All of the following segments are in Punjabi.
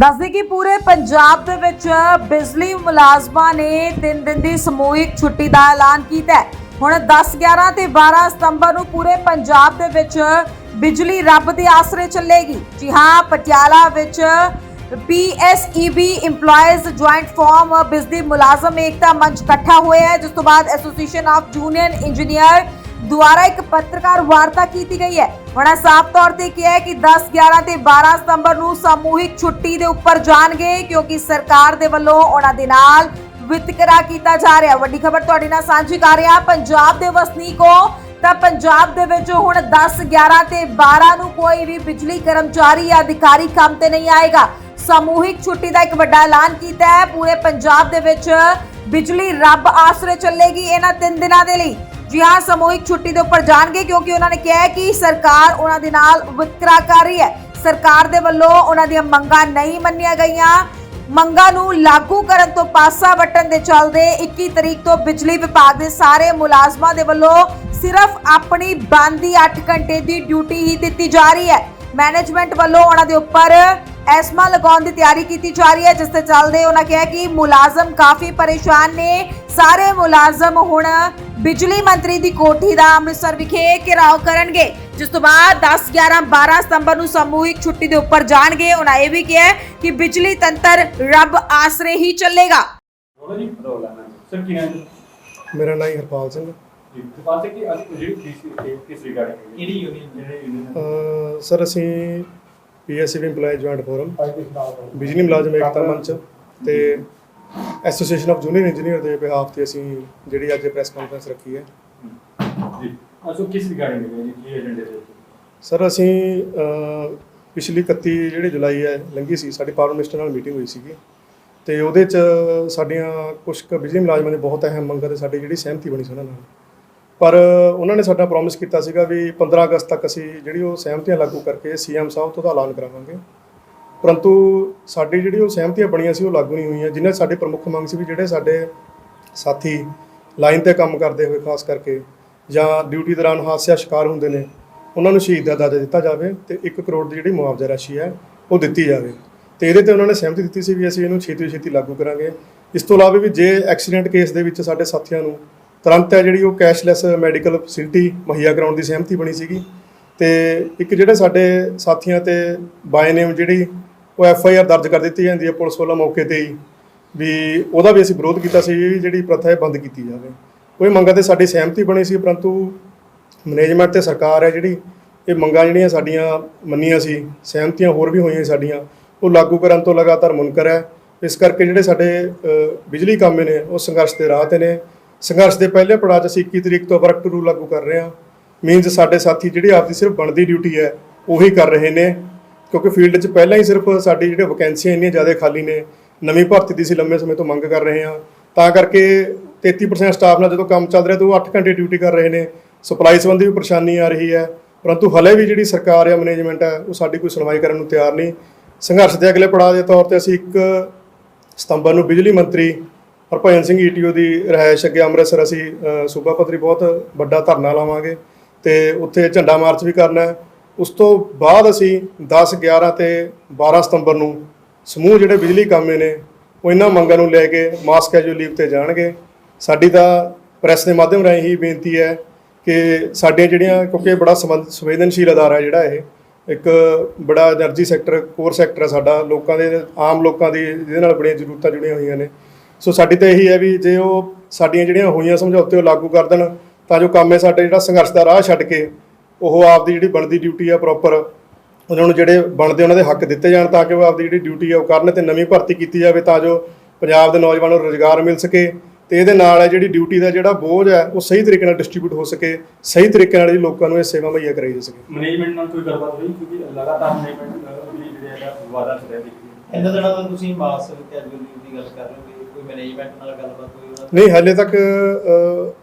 ਦੱਸਦੇ ਕਿ ਪੂਰੇ ਪੰਜਾਬ ਦੇ ਵਿੱਚ ਬਿਜਲੀ ਮੁਲਾਜ਼ਮਾਂ ਨੇ 3 ਦਿਨ ਦੀ ਸਮੂਹਿਕ ਛੁੱਟੀ ਦਾ ਐਲਾਨ ਕੀਤਾ ਹੈ। ਹੁਣ 10 11 ਤੇ 12 ਸਤੰਬਰ ਨੂੰ ਪੂਰੇ ਪੰਜਾਬ ਦੇ ਵਿੱਚ ਬਿਜਲੀ ਰੱਬ ਦੇ ਆਸਰੇ ਚੱਲੇਗੀ। ਜੀ ਹਾਂ, ਪਟਿਆਲਾ ਵਿੱਚ PSEB EMPLOYEES ਜੁਆਇੰਟ ਫਾਰਮ ਬਿਜਲੀ ਮੁਲਾਜ਼ਮ ਏਕਤਾ ਮੰਚ ਇਕੱਠਾ ਹੋਇਆ ਹੈ, ਜਿਸ ਤੋਂ ਬਾਅਦ ਐਸੋਸੀਏਸ਼ਨ ਆਫ ਜੂਨੀਅਰ ਇੰਜੀਨੀਅਰ ਦੁਆਰਾ ਇੱਕ ਪੱਤਰਕਾਰ ਵਾਰਤਾ ਕੀਤੀ ਗਈ ਹੈ। ਉਹਨਾਂ ਸਾਫ਼ ਤੌਰ ਤੇ ਕਿਹਾ ਹੈ ਕਿ 10 11 ਤੇ 12 ਸਤੰਬਰ ਨੂੰ ਸਮੂਹਿਕ ਛੁੱਟੀ ਦੇ ਉੱਪਰ ਜਾਣਗੇ ਕਿਉਂਕਿ ਸਰਕਾਰ ਦੇ ਵੱਲੋਂ ਉਹਨਾਂ ਦੇ ਨਾਲ ਵਿਤਕਰਾ ਕੀਤਾ ਜਾ ਰਿਹਾ। ਵੱਡੀ ਖਬਰ ਤੁਹਾਡੇ ਨਾਲ ਸਾਂਝੀ ਕਰ ਰਿਹਾ ਪੰਜਾਬ ਦੇ ਵਸਨੀਕੋ, ਤਾਂ ਪੰਜਾਬ ਦੇ ਵਿੱਚ ਹੁਣ 10 11 ਤੇ 12 ਨੂੰ ਕੋਈ ਵੀ ਬਿਜਲੀ ਕਰਮਚਾਰੀ ਜਾਂ ਅਧਿਕਾਰੀ ਕੰਮ ਤੇ ਨਹੀਂ ਆਏਗਾ। ਸਮੂਹਿਕ ਛੁੱਟੀ ਦਾ ਇੱਕ ਵੱਡਾ ਐਲਾਨ ਕੀਤਾ ਹੈ। ਪੂਰੇ ਪੰਜਾਬ ਦੇ ਵਿੱਚ ਬਿਜਲੀ ਰੱਬ ਆਸਰੇ ਚੱਲੇਗੀ ਇਹਨਾਂ ਤਿੰਨ ਦਿਨਾਂ ਦੇ ਲਈ। ਜੀ ਹਾਂ, ਸਮੂਹਿਕ ਛੁੱਟੀ ਦੇ ਉੱਪਰ ਜਾਣਗੇ ਕਿਉਂਕਿ ਉਹਨਾਂ ਨੇ ਕਿਹਾ ਕਿ ਸਰਕਾਰ ਉਹਨਾਂ ਦੇ ਨਾਲ ਵਿਤਕਰਾ ਕਰ ਰਹੀ ਹੈ। ਸਰਕਾਰ ਦੇ ਵੱਲੋਂ ਉਹਨਾਂ ਦੀਆਂ ਮੰਗਾਂ ਨਹੀਂ ਮੰਨੀਆਂ ਗਈਆਂ। ਮੰਗਾਂ ਨੂੰ ਲਾਗੂ ਕਰਨ ਤੋਂ ਪਾਸਾ ਵਟਣ ਦੇ ਚੱਲਦੇ 21 ਤਰੀਕ ਤੋਂ ਬਿਜਲੀ ਵਿਭਾਗ ਦੇ ਸਾਰੇ ਮੁਲਾਜ਼ਮਾਂ ਦੇ ਵੱਲੋਂ ਸਿਰਫ ਆਪਣੀ ਬੰਦੀ 8 ਘੰਟੇ ਦੀ ਡਿਊਟੀ ਹੀ ਦਿੱਤੀ ਜਾ ਰਹੀ ਹੈ। ਮੈਨੇਜਮੈਂਟ ਵੱਲੋਂ ਉਹਨਾਂ ਦੇ ਉੱਪਰ ਐਸਮਾ ਲਗਾਉਣ ਦੀ ਤਿਆਰੀ ਕੀਤੀ ਜਾ ਰਹੀ ਹੈ, ਜਿਸ ਤੇ ਚੱਲਦੇ ਉਹਨਾਂ ਕਿਹਾ ਕਿ ਮੁਲਾਜ਼ਮ ਕਾਫੀ ਪਰੇਸ਼ਾਨ ਨੇ। ਸਾਰੇ ਮੁਲਾਜ਼ਮ ਹੁਣ ਬਿਜਲੀ ਮੰਤਰੀ ਦੀ ਕੋਠੀ ਦਾ ਅੰਮ੍ਰਿਤਸਰ ਵਿਖੇ ਘਿਰਾਓ ਕਰਨਗੇ। ਜਿਸ ਤੋਂ ਬਾਅਦ 10 11 12 ਸਤੰਬਰ ਨੂੰ ਸਮੂਹਿਕ ਛੁੱਟੀ ਦੇ ਉੱਪਰ ਜਾਣਗੇ। ਉਹਨਾਂ ਇਹ ਵੀ ਕਿਹਾ ਹੈ ਕਿ ਬਿਜਲੀ ਤੰਤਰ ਰੱਬ ਆਸਰੇ ਹੀ ਚੱਲੇਗਾ। ਰੋਲਾ ਜੀ। ਰੋਲਾ ਸਰ ਕੀ ਨਾਮ ਮੇਰਾ ਨਾਮ ਹਰਪਾਲ ਸਿੰਘ ਜੀ ਦੁਕਾਨ ਤੇ ਕੀ ਅੱਜ ਜਿਹੜੀ ਡੀਸੀ ਕਿਸ ਰਿਗਾਰਡਿੰਗ ਕਿਹੜੀ ਯੂਨੀਅਨ ਜਿਹੜੇ ਯੂਨੀਅਨ ਸਰ ਅਸੀਂ ਪੀਐਸਸੀਬੀ EMPLOYEE ਜੁਆਇੰਟ ਫੋਰਮ ਬਿਜਲੀ ਮੁਲਾਜ਼ਮ ਏਕਤਾ ਮੰਚ ਤੇ ਐਸੋਸੀਏਸ਼ਨ ਆਫ ਜੂਨੀਅਰ ਇੰਜੀਨੀਅਰ ਦੇ ਬਿਹਾਫ ਤੇ ਅਸੀਂ ਜਿਹੜੀ ਅੱਜ ਪ੍ਰੈਸ ਕਾਨਫਰੰਸ ਰੱਖੀ ਹੈ। ਜੀ। ਅਸੋ ਕਿਸ ਰਿਗਾਰਡਿੰਗ ਹੈ ਜੀ ਕੀ ਏਜੰਡੇ ਦੇ ਸਰ ਅਸੀਂ ਪਿਛਲੀ 31 ਜਿਹੜੀ ਜੁਲਾਈ ਹੈ ਲੰਘੀ ਸੀ ਸਾਡੀ ਪਾਵਰ ਮਿਨਿਸਟਰ ਨਾਲ ਮੀਟਿੰਗ ਹੋਈ ਸੀਗੀ। ਤੇ ਉਹਦੇ ਚ ਸਾਡੀਆਂ ਕੁਝ ਕੁ ਬਿਜਲੀ ਮੁਲਾਜ਼ਮਾਂ ਦੇ ਬਹੁਤ ਅਹਿਮ ਮੰਗਾਂ ਤੇ ਸਾਡੀ ਜਿਹੜੀ ਸਹਿਮਤੀ ਬਣੀ ਸੀ ਉਹਨਾਂ ਨਾਲ। ਪਰ ਉਹਨਾਂ ਨੇ ਸਾਡਾ ਪ੍ਰੋਮਿਸ ਕੀਤਾ ਸੀਗਾ ਵੀ 15 ਅਗਸਤ ਤੱਕ ਅਸੀਂ ਜਿਹੜੀ ਉਹ ਸਹਿਮਤੀਆਂ ਲਾਗੂ ਕਰਕੇ ਸੀਐਮ ਸਾਹਿਬ ਤੋਂ ਦਾ ਐਲਾਨ ਕਰਾਵਾਂਗੇ। ਪਰੰਤੂ ਸਾਡੀ ਜਿਹੜੀ ਉਹ ਸਹਿਮਤੀਆਂ ਬਣੀਆਂ ਸੀ, ਉਹ ਲਾਗੂ ਨਹੀਂ ਹੋਈਆਂ। ਜਿਨ੍ਹਾਂ ਸਾਡੇ ਪ੍ਰਮੁੱਖ ਮੰਗ ਸੀ ਵੀ ਜਿਹੜੇ ਸਾਡੇ ਸਾਥੀ ਲਾਈਨ ਤੇ ਕੰਮ ਕਰਦੇ ਹੋਏ, ਖਾਸ ਕਰਕੇ, ਜਾਂ ਡਿਊਟੀ ਦੌਰਾਨ ਹਾਦਸਿਆਂ ਸ਼ਿਕਾਰ ਹੁੰਦੇ ਨੇ, ਉਹਨਾਂ ਨੂੰ ਸ਼ਹੀਦ ਦਾ ਦਰਜਾ ਦਿੱਤਾ ਜਾਵੇ ਤੇ 1 ਕਰੋੜ ਦੀ ਜਿਹੜੀ ਮੁਆਵਜ਼ਾ ਰਾਸ਼ੀ ਹੈ, ਉਹ ਦਿੱਤੀ ਜਾਵੇ। ਤੇ ਇਹਦੇ ਤੇ ਉਹਨਾਂ ਨੇ ਸਹਿਮਤੀ ਦਿੱਤੀ ਸੀ ਵੀ ਅਸੀਂ ਇਹਨੂੰ ਛੇਤੀ ਤੋਂ ਛੇਤੀ ਲਾਗੂ ਕਰਾਂਗੇ। ਇਸ ਤੋਂ ਇਲਾਵਾ ਵੀ ਜੇ ਐਕਸੀਡੈਂਟ ਕੇਸ ਦੇ ਵਿੱਚ ਸਾਡੇ ਸਾਥੀਆਂ ਨੂੰ ਤੁਰੰਤ ਹੈ ਜਿਹੜੀ ਉਹ ਕੈਸ਼ਲੈਸ ਮੈਡੀਕਲ ਫੈਸਿਲਿਟੀ ਮੁਹੱਈਆ ਕਰਾਉਣ ਦੀ ਸਹਿਮਤੀ ਬਣੀ ਸੀਗੀ, ਤੇ ਇੱਕ ਜਿਹੜੇ ਸਾਡੇ ਸਾਥੀਆਂ ਤੇ ਬਾਏ ਨੇਮ ਜਿਹੜੀ ਉਹ ਐਫ ਆਈ ਆਰ ਦਰਜ ਕਰ ਦਿੱਤੀ ਜਾਂਦੀ ਹੈ ਪੁਲਿਸ ਵੱਲੋਂ ਮੌਕੇ ਤੇ ਹੀ ਵੀ ਉਹਦਾ ਵੀ ਅਸੀਂ ਵਿਰੋਧ ਕੀਤਾ ਸੀ ਵੀ ਜਿਹੜੀ ਪ੍ਰਥਾ ਹੈ ਬੰਦ ਕੀਤੀ ਜਾਵੇ। ਕੋਈ ਮੰਗਾਂ ਤੇ ਸਾਡੀ ਸਹਿਮਤੀ ਬਣੀ ਸੀ ਪਰੰਤੂ ਮੈਨੇਜਮੈਂਟ ਤੇ ਸਰਕਾਰ ਹੈ ਜਿਹੜੀ, ਇਹ ਮੰਗਾਂ ਜਿਹੜੀਆਂ ਸਾਡੀਆਂ ਮੰਨੀਆਂ ਸੀ, ਸਹਿਮਤੀਆਂ ਹੋਰ ਵੀ ਹੋਈਆਂ ਸਾਡੀਆਂ, ਉਹ ਲਾਗੂ ਕਰਨ ਤੋਂ ਲਗਾਤਾਰ ਮੁਨਕਰ ਹੈ। ਇਸ ਕਰਕੇ ਜਿਹੜੇ ਸਾਡੇ ਬਿਜਲੀ ਕਾਮੇ ਨੇ, ਉਹ ਸੰਘਰਸ਼ ਦੇ ਰਾਹ ਤੇ ਨੇ। ਸੰਘਰਸ਼ ਦੇ ਪਹਿਲੇ ਪੜਾਅ 'ਚ ਅਸੀਂ 21 ਤਰੀਕ ਤੋਂ ਵਰਕ ਟੂ ਲਾਗੂ ਕਰ ਰਹੇ ਹਾਂ। ਮੀਨਸ ਸਾਡੇ ਸਾਥੀ ਜਿਹੜੇ ਆਪਦੀ ਸਿਰਫ ਬਣਦੀ ਡਿਊਟੀ ਹੈ, ਉਹੀ ਕਰ ਰਹੇ ਨੇ। ਕਿਉਂਕਿ ਫੀਲਡ 'ਚ ਪਹਿਲਾਂ ਹੀ ਸਿਰਫ ਸਾਡੀ ਜਿਹੜੇ ਵੈਕੈਂਸੀਆਂ ਇੰਨੀਆਂ ਜ਼ਿਆਦਾ ਖਾਲੀ ਨੇ, ਨਵੀਂ ਭਰਤੀ ਦੀ ਸੀ ਲੰਮੇ ਸਮੇਂ ਤੋਂ ਮੰਗ ਕਰ ਰਹੇ ਹਾਂ। ਤਾਂ ਕਰਕੇ 33% ਸਟਾਫ ਨਾਲ ਜਦੋਂ ਕੰਮ ਚੱਲ ਰਿਹਾ ਤਾਂ ਉਹ 8 ਘੰਟੇ ਡਿਊਟੀ ਕਰ ਰਹੇ ਨੇ। ਸਪਲਾਈ ਸੰਬੰਧੀ ਵੀ ਪਰੇਸ਼ਾਨੀ ਆ ਰਹੀ ਹੈ, ਪਰੰਤੂ ਹਲੇ ਵੀ ਜਿਹੜੀ ਸਰਕਾਰ ਜਾਂ ਮੈਨੇਜਮੈਂਟ ਹੈ ਉਹ ਸਾਡੀ ਕੋਈ ਸੁਣਵਾਈ ਕਰਨ ਨੂੰ ਤਿਆਰ ਨਹੀਂ। ਸੰਘਰਸ਼ ਦੇ ਅਗਲੇ ਪੜਾਅ ਦੇ ਤੌਰ ਤੇ ਅਸੀਂ ਇੱਕ ਸਤੰਬਰ ਨੂੰ ਬਿਜਲੀ ਮੰਤਰੀ ਹਰਭਜਨ ਸਿੰਘ ਈਟੀਓ ਦੀ ਰਿਹਾਇਸ਼ ਅੱਗੇ ਅੰਮ੍ਰਿਤਸਰ ਅਸੀਂ ਸੂਬਾ ਪੱਧਰੀ ਬਹੁਤ ਵੱਡਾ ਧਰਨਾ ਲਾਵਾਂਗੇ ਤੇ ਉੱਥੇ ਝੰਡਾ ਮਾਰਚ ਵੀ ਕਰਨਾ ਹੈ। ਉਸ ਤੋਂ ਬਾਅਦ ਅਸੀਂ 10 11 ਤੇ 12 ਸਤੰਬਰ ਨੂੰ ਸਮੂਹ ਜਿਹੜੇ ਬਿਜਲੀ ਕਾਮੇ ਨੇ, ਉਹ ਇਹਨਾਂ ਮੰਗਾਂ ਨੂੰ ਲੈ ਕੇ ਮਾਸ ਕੈਜੂਅਲ ਲੀਵ ਤੇ ਜਾਣਗੇ। ਸਾਡੀ ਤਾਂ ਪ੍ਰੈਸ ਦੇ ਮਾਧਿਅਮ ਰਾਹੀਂ ਹੀ ਬੇਨਤੀ ਹੈ ਕਿ ਸਾਡੀਆਂ ਜਿਹੜੀਆਂ, ਕਿਉਂਕਿ ਬੜਾ ਸੰਵੇਦਨਸ਼ੀਲ ਅਦਾਰਾ ਹੈ ਜਿਹੜਾ ਇਹ, ਇੱਕ ਬੜਾ એનર્ਜੀ ਸੈਕਟਰ ਕੋਰ ਸੈਕਟਰ ਹੈ ਸਾਡਾ, ਲੋਕਾਂ ਦੇ, ਆਮ ਲੋਕਾਂ ਦੀ, ਜਿਹਦੇ ਨਾਲ ਬੜੀਆਂ ਜ਼ਰੂਰਤਾਂ ਜੁੜੀਆਂ ਹੋਈਆਂ ਨੇ। ਸੋ ਸਾਡੀ ਤਾਂ ਇਹੀ ਹੈ ਵੀ ਜੇ ਉਹ ਸਾਡੀਆਂ ਜਿਹੜੀਆਂ ਹੋਈਆਂ ਸਮਝੌਤੇ ਉਹ ਲਾਗੂ ਕਰ ਦੇਣ, ਤਾਂ ਜੋ ਕੰਮ ਹੈ ਸਾਡੇ ਜਿਹੜਾ ਸੰਘਰਸ਼ ਦਾ ਰਾਹ ਛੱਡ ਕੇ ਉਹ ਆਪਦੀ ਜਿਹੜੀ ਬਣਦੀ ਡਿਊਟੀ ਆ ਪ੍ਰੋਪਰ ਉਹਨਾਂ ਨੂੰ ਜਿਹੜੇ ਬਣਦੇ ਉਹਨਾਂ ਦੇ ਹੱਕ ਦਿੱਤੇ ਜਾਣ ਤਾਂ ਕਿ ਉਹ ਆਪਦੀ ਜਿਹੜੀ ਡਿਊਟੀ ਆ ਉਹ ਕਰਨ ਤੇ ਨਵੀਂ ਭਰਤੀ ਕੀਤੀ ਜਾਵੇ ਤਾਂ ਜੋ ਪੰਜਾਬ ਦੇ ਨੌਜਵਾਨਾਂ ਨੂੰ ਰੋਜ਼ਗਾਰ ਮਿਲ ਸਕੇ ਤੇ ਇਹਦੇ ਨਾਲ ਹੈ ਜਿਹੜੀ ਡਿਊਟੀ ਦਾ ਜਿਹੜਾ ਬੋਝ ਹੈ ਉਹ ਸਹੀ ਤਰੀਕੇ ਨਾਲ ਡਿਸਟ੍ਰੀਬਿਊਟ ਹੋ ਸਕੇ ਸਹੀ ਤਰੀਕੇ ਨਾਲ ਜਿਹੜੀ ਲੋਕਾਂ ਨੂੰ ਇਹ ਸੇਵਾ ਮੁਹੱਈਆ ਕਰਾਈ ਜਾ ਸਕੇ। ਮੈਨੇਜਮੈਂਟ ਨਾਲ ਕੋਈ ਗੱਲਬਾਤ ਹੋਈ? ਕਿਉਂਕਿ ਲਗਾਤਾਰ ਮੈਨੇਜਮੈਂਟ ਵੀ ਜਿਹੜੇ ਹੈਗਾ ਵਿਵਾਦਾਂ ਚ ਰਹਿ ਰਹੀ ਹੈ ਇਹਨਾਂ ਦਿਨਾਂ ਤੋਂ ਤੁਸੀਂ ਮਾਸ ਕੈਜੂਅਲ ਲੀਵ ਦੀ ਗੱਲ ਕਰ ਰਹੇ ਹੋ। ਕੋਈ ਮੈਨੇਜਮੈਂਟ ਨਾਲ ਗੱਲਬਾਤ ਹੋਈ ਉਹਨਾਂ ਦੀ? ਨਹੀਂ ਹਾਲੇ ਤੱਕ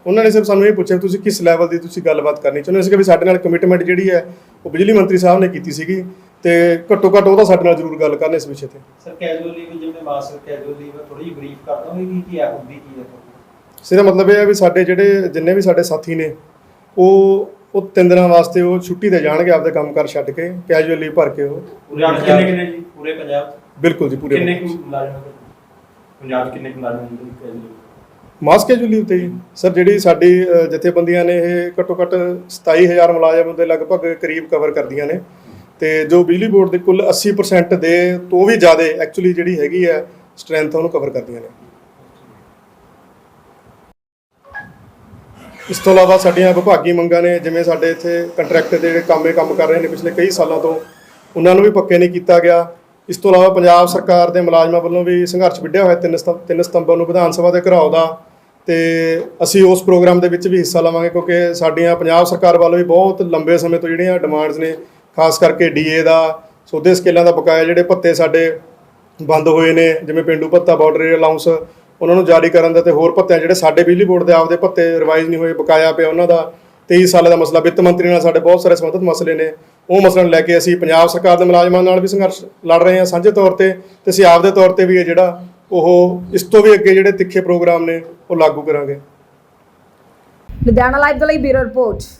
ਉਹਨਾਂ ਨੇ ਸਿਰਫ ਸਾਨੂੰ ਇਹ ਪੁੱਛਿਆ ਤੁਸੀਂ ਕਿਸ ਲੈਵਲ ਦੀ ਤੁਸੀਂ ਗੱਲਬਾਤ ਕਰਨੀ ਚਾਹੁੰਦੇ ਹੋ? ਸੀ ਕਿ ਵੀ ਸਾਡੇ ਨਾਲ ਕਮਿਟਮੈਂਟ ਜਿਹੜੀ ਹੈ ਉਹ ਬਿਜਲੀ ਮੰਤਰੀ ਸਾਹਿਬ ਨੇ ਕੀਤੀ ਸੀਗੀ ਤੇ ਘੱਟੋ ਘੱਟ ਉਹਦਾ ਸਾਡੇ ਨਾਲ ਜ਼ਰੂਰ ਗੱਲ ਕਰਨ ਇਸ ਵਿਸ਼ੇ ਤੇ। ਸਰ ਕੈਜੂਅਲ ਲੀਵ ਜਿਵੇਂ ਮਾਸ ਕੈਜੂਅਲ ਲੀਵ ਥੋੜੀ ਜਿਹੀ ਬਰੀਫ ਕਰ ਦੋਗੇ ਕਿ ਕੀ ਹੈ ਹੁੰਦੀ ਕੀ ਹੈ ਸਿੱਧਾ ਮਤਲਬ ਇਹ ਹੈ ਵੀ ਸਾਡੇ ਜਿਹੜੇ ਜਿੰਨੇ ਵੀ ਸਾਡੇ ਸਾਥੀ ਨੇ ਉਹ ਉਹ ਤਿੰਨ ਦਿਨਾਂ ਵਾਸਤੇ ਉਹ ਛੁੱਟੀ ਤੇ ਜਾਣਗੇ ਆਪਦੇ ਕੰਮ ਕਰ ਛੱਡ ਕੇ ਕੈਜੂਅਲ ਲੀਵ ਭਰ ਕੇ ਉਹ। ਪੂਰੇ ਕਿੰਨੇ ਪੰਜਾਬ ਕਿੰਨੇ ਜੀ? ਪੂਰੇ ਪੰਜਾਬ 'ਚ? ਬਿਲਕੁਲ ਜੀ ਪੂਰੇ ਕਿੰਨੇ ਕੁ ਮੁਲਾਜ਼ਮ ਪੰਜਾਬ 'ਚ ਕਿੰਨੇ ਕੁ ਮੁਲਾਜ਼ਮ ਹੁੰਦੇ ਇੱਕ ਐਜੂਕੇਸ਼ਨ ਮਾਸ ਕੈਜੂਅਲੀ ਤੇ ਜੀ। ਸਰ ਜਿਹੜੀ ਸਾਡੀ ਅ, ਜਥੇਬੰਦੀਆਂ ਨੇ ਇਹ ਘੱਟੋ ਘੱਟ 27000 ਮੁਲਾਜ਼ਮ ਦੇ ਲਗਭਗ ਕਰੀਬ ਕਵਰ ਕਰਦੀਆਂ ਨੇ। ਤੇ ਜੋ ਬਿਜਲੀ ਬੋਰਡ ਦੇ ਕੁੱਲ 80% ਦੇ ਤੋਂ ਵੀ ਜ਼ਿਆਦਾ ਐਕਚੁਅਲੀ ਜਿਹੜੀ ਹੈਗੀ ਹੈ ਸਟਰੈਂਥ ਉਹਨੂੰ ਕਵਰ ਕਰਦੀਆਂ ਨੇ। ਇਸ ਤੋਂ ਇਲਾਵਾ ਸਾਡੀਆਂ ਵਿਭਾਗੀ ਮੰਗਾਂ ਨੇ ਜਿਵੇਂ ਸਾਡੇ ਇੱਥੇ ਕੰਟਰੈਕਟ ਦੇ ਜਿਹੜੇ ਕੰਮੇ ਕੰਮ ਕਰ ਰਹੇ ਨੇ ਪਿਛਲੇ ਕਈ ਸਾਲਾਂ ਤੋਂ ਉਹਨਾਂ ਨੂੰ ਵੀ ਪੱਕੇ ਨਹੀਂ ਕੀਤਾ ਗਿਆ। ਇਸ ਤੋਂ ਇਲਾਵਾ ਪੰਜਾਬ ਸਰਕਾਰ ਦੇ ਮੁਲਾਜ਼ਮਾਂ ਵੱਲੋਂ ਵੀ ਸੰਘਰਸ਼ ਵਿੱਢਿਆ ਹੋਇਆ ਤਿੰਨ ਸਤੰ- ਤਿੰਨ ਸਤੰਬਰ ਨੂੰ ਵਿਧਾਨ ਸਭਾ ਦੇ ਘਰਾਓ ਦਾ। ਤੇ ਅਸੀਂ ਉਸ ਪ੍ਰੋਗਰਾਮ ਦੇ ਵਿੱਚ ਵੀ ਹਿੱਸਾ ਲਵਾਂਗੇ ਕਿਉਂਕਿ ਸਾਡੀਆਂ ਪੰਜਾਬ ਸਰਕਾਰ ਵੱਲੋਂ ਵੀ ਬਹੁਤ ਲੰਬੇ ਸਮੇਂ ਤੋਂ ਜਿਹੜੀਆਂ ਡਿਮਾਂਡਸ ਨੇ, ਖਾਸ ਕਰਕੇ ਡੀਏ ਦਾ, ਸੋਧੇ ਸਕੇਲਾਂ ਦਾ ਬਕਾਇਆ ਜਿਹੜੇ ਭੱਤੇ ਸਾਡੇ ਬੰਦ ਹੋਏ ਨੇ, ਜਿਵੇਂ ਪਿੰਡੂ ਭੱਤਾ ਬਾਰਡਰ ਏਰੀਆ ਅਲਾਉਂਸ ਉਹਨਾਂ ਨੂੰ ਜਾਰੀ ਕਰਨ ਦਾ ਤੇ ਹੋਰ ਭੱਤਿਆਂ ਜਿਹੜੇ ਸਾਡੇ ਬਿਜਲੀ ਬੋਰਡ ਦੇ ਆਪਦੇ ਭੱਤੇ ਰਿਵਾਈਜ਼ ਨਹੀਂ ਹੋਏ, ਬਕਾਇਆ ਪਿਆ ਉਹਨਾਂ ਦਾ। 23 ਸਾਲਾਂ ਦਾ ਮਸਲਾ ਵਿੱਤ ਮੰਤਰੀ ਨਾਲ ਸਾਡੇ ਬਹੁਤ ਸਾਰੇ ਸੰਬੰਧਿਤ ਮਸਲੇ ਨੇ। ਉਹ ਮਸਲਿਆਂ ਨੂੰ ਲੈ ਕੇ ਅਸੀਂ ਪੰਜਾਬ ਸਰਕਾਰ ਦੇ ਮੁਲਾਜ਼ਮਾਂ ਨਾਲ ਵੀ ਸੰਘਰਸ਼ ਲੜ ਰਹੇ ਹਾਂ ਸਾਂਝੇ ਤੌਰ ਤੇ ਤੇ ਅਸੀਂ ਆਪਦੇ ਤੌਰ ਤੇ ਵੀ ਇਹ ਜਿਹੜਾ ਉਹ ਇਸ ਤੋਂ ਵੀ ਅੱਗੇ ਜਿਹੜੇ ਤਿੱਖੇ ਪ੍ਰੋਗਰਾਮ ਨੇ ਉਹ ਲਾਗੂ ਕਰਾਂਗੇ। ਲੁਧਿਆਣਾ ਲਾਈਵ ਦੇ ਲਈ ਬਿਊਰੋ ਰਿਪੋਰਟ।